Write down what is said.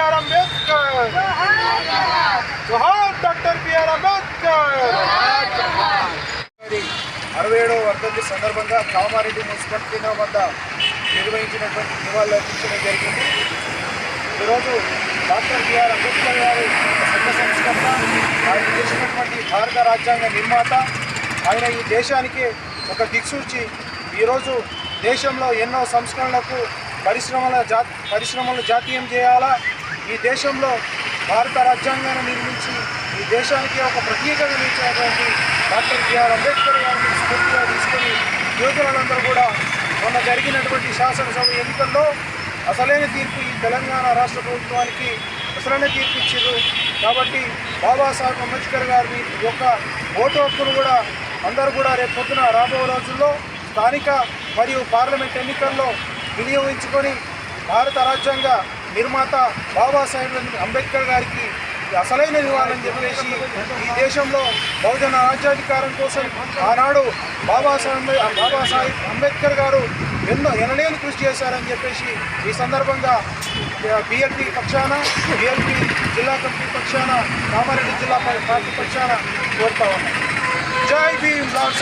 B R Ambedkar. Doctor B R Ambedkar. అరవై ఏడవ వర్ధంతి సందర్భంగా కామారెడ్డి మున్సిపల్ కేంద్రం వద్ద నిర్వహించినటువంటి నివాళులు అర్పించడం జరిగింది. ఈరోజు డాక్టర్ బిఆర్ అంబేద్కర్ గారు సంఘ సంస్కర్త ఆయన చేసినటువంటి భారత రాజ్యాంగ నిర్మాత ఆయన ఈ దేశానికి ఒక దిక్సూచి. ఈరోజు దేశంలో ఎన్నో సంస్కరణలకు పరిశ్రమల జా పరిశ్రమలు జాతీయం చేయాలా? ఈ దేశంలో భారత రాజ్యాంగాన్ని నిర్మించి ఈ దేశానికి ఒక ప్రత్యేకత ఇచ్చినటువంటి డాక్టర్ బిఆర్ అంబేద్కర్ గారిని స్ఫూర్తిగా తీసుకొని యువకులందరూ కూడా మొన్న జరిగినటువంటి శాసనసభ ఎన్నికల్లో అసలైన తీర్పు ఈ తెలంగాణ రాష్ట్ర ప్రభుత్వానికి అసలైన తీర్పు ఇచ్చారు. కాబట్టి బాబాసాహెబ్ అంబేద్కర్ గారి యొక్క ఓటు హక్కును కూడా అందరూ కూడా రేపు పొద్దున రాబోయే రోజుల్లో స్థానిక మరియు పార్లమెంట్ ఎన్నికల్లో వినియోగించుకొని భారత రాజ్యాంగ నిర్మాత బాబాసాహెబ్ అంబేద్కర్ గారికి అసలైన నివారణ చెప్పేసి ఈ దేశంలో బహుజన రాజ్యాధికారం కోసం ఆనాడు బాబాసాహెబ్ బాబాసాహెబ్ అంబేద్కర్ గారు ఎన్నో ఎనలేని కృషి చేశారని చెప్పేసి ఈ సందర్భంగా బిఎల్పి పక్షాన బిఎల్పి జిల్లా కమిటీ పక్షాన కామారెడ్డి జిల్లా పార్టీ పక్షాన కోరుతా ఉన్నాం. జై భీమ్ లాల్